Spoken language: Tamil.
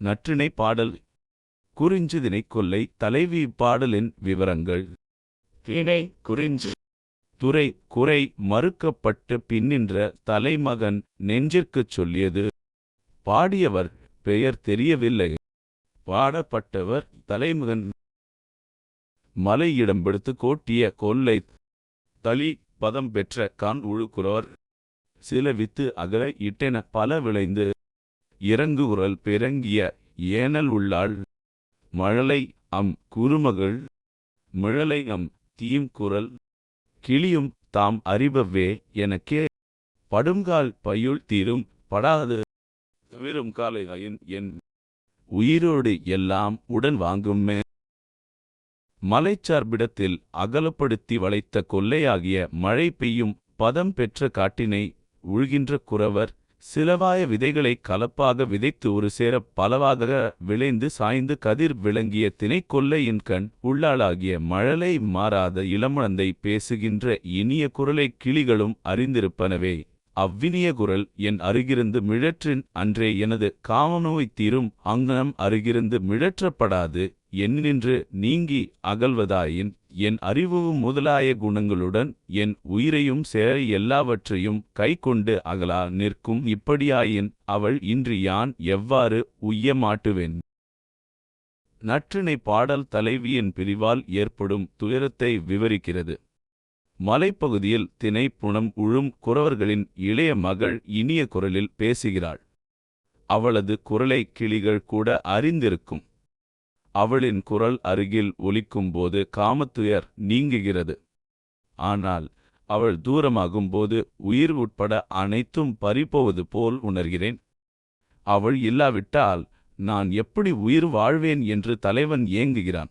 நற்றிணை பாடல். குறிஞ்சுதினை கொல்லை தலைவி பாடலின் விவரங்கள். திணை குறிஞ்சு. துறை குறை மறுக்கப்பட்டு பின்னின்ற தலைமகன் நெஞ்சிற்குச் சொல்லியது. பாடியவர் பெயர் தெரியவில்லை. பாடப்பட்டவர் தலைமகன். மலையிடம்பெடுத்து கோட்டிய கொல்லை. தளி பதம் பெற்ற கான் உழுக்குறவர். சில வித்து அகல இட்டென பல விளைந்து. இறங்கு உரல் பிறங்கிய ஏனல் உள்ளாள். மழலை அம் குறுமகள். மிழலை அம் தீம் குரல் கிளியும் தாம் அறிபவே எனக்கே. படுங்கால் பையுள் தீரும் படாது. தவிரும் காலை அயின் என் உயிரோடு எல்லாம் உடன் வாங்குமே மலைச்சார்பிடத்தில் அகலப்படுத்தி வளைத்த கொல்லையாகிய மழை பெய்யும் பதம் பெற்ற காட்டினை உழுகின்ற குறவர். சிலவாய விதைகளை கலப்பாக விதைத்து ஒரு சேர பலவாக விளைந்து சாய்ந்து கதிர் விளங்கிய திணைக்கொல்லையின் கண் உள்ளாளாகிய மழலை மாறாத இளமழந்தை பேசுகின்ற இனிய குரலை கிளிகளும் அறிந்திருப்பனவே. அவ்வினிய குரல் என் அருகிருந்து மிழற்றின் அன்றே எனது காமநோய் தீரும் அங்கனம் அருகிருந்து மிழற்றப்படாது. என்னின்று நீங்கி அகல்வதாயின் என் அறிவு முதலாய குணங்களுடன் என் உயிரையும் சேர எல்லாவற்றையும் கைக்கொண்டு அகலா நிற்கும் இப்படியாயின் அவள் இன்று யான் எவ்வாறு உய்ய மாட்டுவேன் நற்றினை பாடல் தலைவியின் பிரிவால் ஏற்படும் துயரத்தை விவரிக்கிறது. மலைப்பகுதியில் தினை புனம் உழும் குறவர்களின் இளைய மகள் இனிய குரலில் பேசுகிறாள். அவளது குரலை கிளிகள் கூட அறிந்திருக்கும். அவளின் குரல் அருகில் ஒலிக்கும்போது காமத்துயர் நீங்குகிறது. ஆனால் அவள் தூரமாகும்போது உயிர் உட்பட அனைத்தும் பறிபோவது போல் உணர்கிறேன். அவள் இல்லாவிட்டால் நான் எப்படி உயிர் வாழ்வேன் என்று தலைவன் ஏங்குகிறான்.